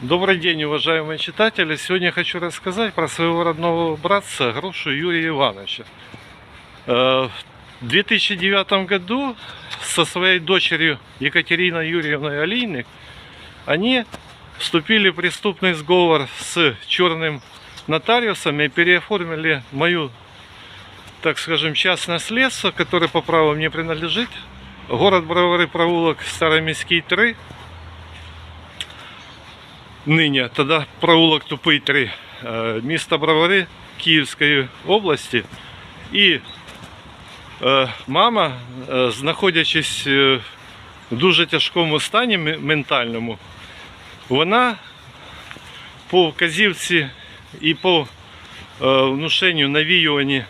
Добрый день, уважаемые читатели. Сегодня я хочу рассказать про своего родного братца Грушу Юрия Ивановича. Э, В 2009 году со своей дочерью Екатериной Юрьевной Алиной они вступили в преступный сговор с черным нотариусом и переоформили мою, так скажем, частное наследство, которое по праву мне принадлежит. Город Бровары, провулок Староміський 3, нині, тоді провулок Тупий 3, е, місто Бровари Київської області. І е, мама, е, знаходячись в дуже тяжкому стані ментальному, вона по вказівці і по внушенню навіюванні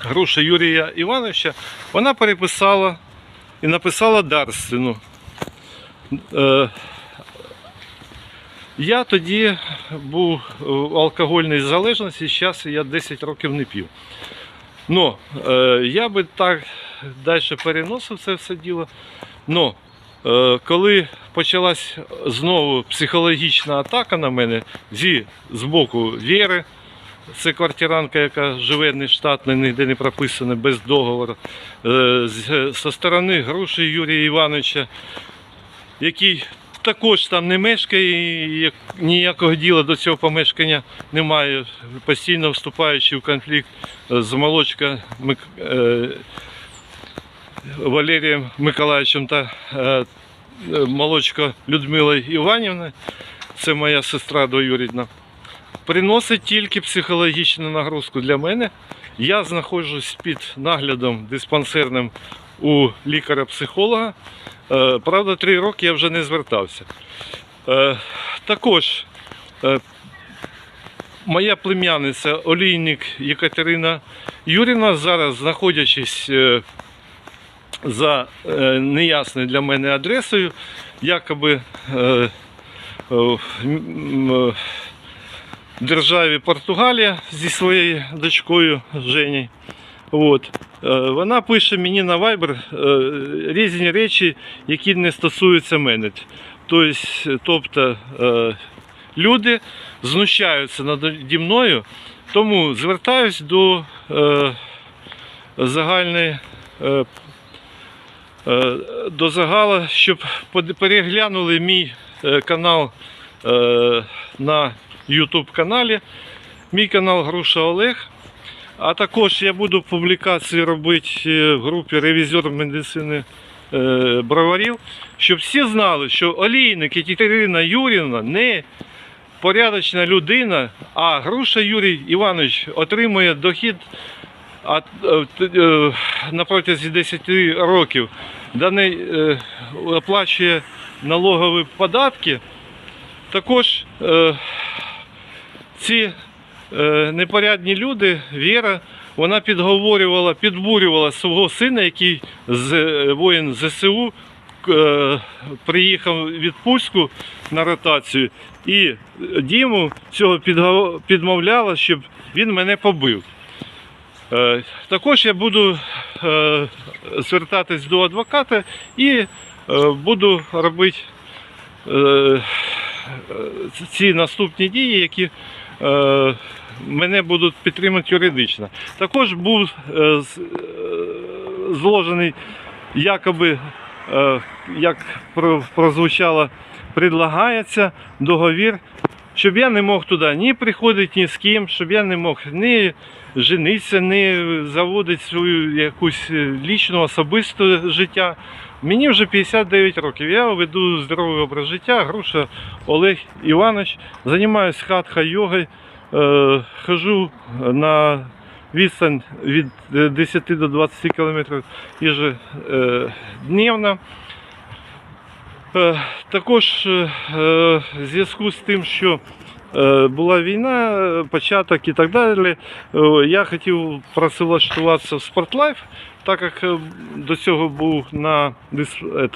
груші Юрія Івановича, вона переписала і написала дарственну. Я тоді був в алкогольній залежності, зараз я 10 років не п'ю. Ну, е, я би так далі переносив це все діло. Но е, коли почалась знову психологічна атака на мене зі з боку Віри, це квартиранка, яка живе нештатно, ніде не прописана, без договору. Е, з- Зі сторони Груші Юрія Івановича, який також там не мешкає, і ніякого діла до цього помешкання немає, постійно вступаючи в конфлікт з молочка Мик- е, Валерієм Миколаївичем та е, молочко Людмилою Іванівною, це моя сестра двоюрідна, приносить тільки психологічну нагрузку для мене. Я знаходжусь під наглядом диспансерним у лікаря-психолога. Е, Правда, три роки я вже не звертався. Е, Також е, моя плем'яниця олійник Єкатерина Юрівна, зараз знаходячись за неясною для мене адресою, якоби в державі Португалія зі своєю дочкою. От. Е, Вона пише мені на Viber е, різні речі, які не стосуються мене. Тобто, е, люди знущаються наді мною, тому звертаюсь до загальної. До загала, щоб переглянули мій канал на YouTube каналі, мій канал Груша Олег. А також я буду публікації робити е, в групі Ревізор медицини е, броварів, щоб всі знали, що олійник Екатерина Юрівна не порядочна людина, а Груша Юрій Іванович отримує дохід е, протязі 10 років, да не е, оплачує налогові податки. Також ці непорядні люди, Віра, вона підговорювала, підбурювала свого сина, який з е, воїн ЗСУ е, приїхав в відпустку на ротацію, і Діму цього підмовляла, щоб він мене побив. Е, Також я буду е, звертатись до адвоката і е, буду робити е, е, ці наступні дії, які е, мене будуть підтримати юридично. Також був е, е, зложений якоби, е, як прозвучало, предлагається договір, щоб я не мог туди ні приходити ні з ким, щоб я не мог ні женитися, ні заводити свою якусь е, лічну особисте життя. Мені вже 59 років. Я веду здоровий образ життя. Груша Олег Іванович. Займаюся хатха йогою. Е, хожу на відстань від е, 10 до 20 кілометрів ежедневно. Е, Також е, е, в зв'язку з тим, що е, була війна, е, початок і так далі, е, я хотів працевлаштуватися в Спортлайф, так як е, до цього був на, дис-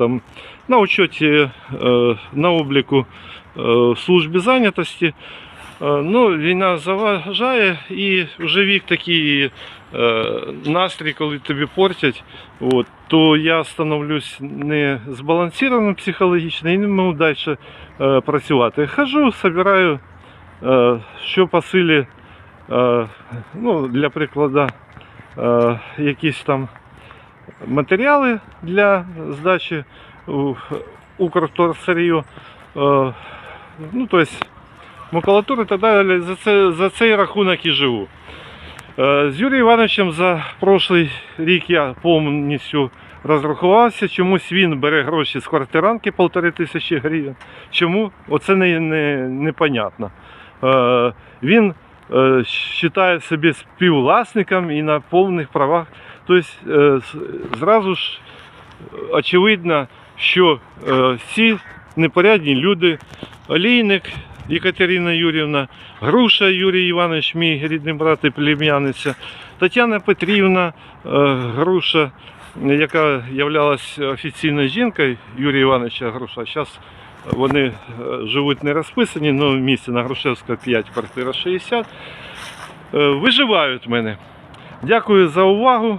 на учеті е, на обліку е, в службі зайнятості. Ну, війна заважає і вже вік такий е, настрій, коли тобі портять, от, то я становлюсь не збалансованим психологічно і не можу далі е, працювати. Хожу, збираю, е, що по силі, е, ну, для прикладу, е, якісь там матеріали для здачі Укрторсарію. Е, ну, тобто макулатури і так далі. За, це, за цей рахунок і живу. Е, З Юрієм Івановичем за прошлий рік я повністю розрахувався. Чомусь він бере гроші з квартиранки полтори тисячі гривень. Чому? Оце не, не. Е, Він е, вважає себе співвласником і на повних правах. Тобто е, зразу ж очевидно, що е, всі непорядні люди, олійник Екатерина Юрівна, Груша Юрій Іванович, мій рідний брат і плем'яниця, Тетяна Петрівна е, Груша, яка являлась офіційною жінкою Юрія Івановича Груша. Зараз вони е, живуть не розписані, але в місті на Грушевська 5, квартира 60. Е, Виживають в мене. Дякую за увагу.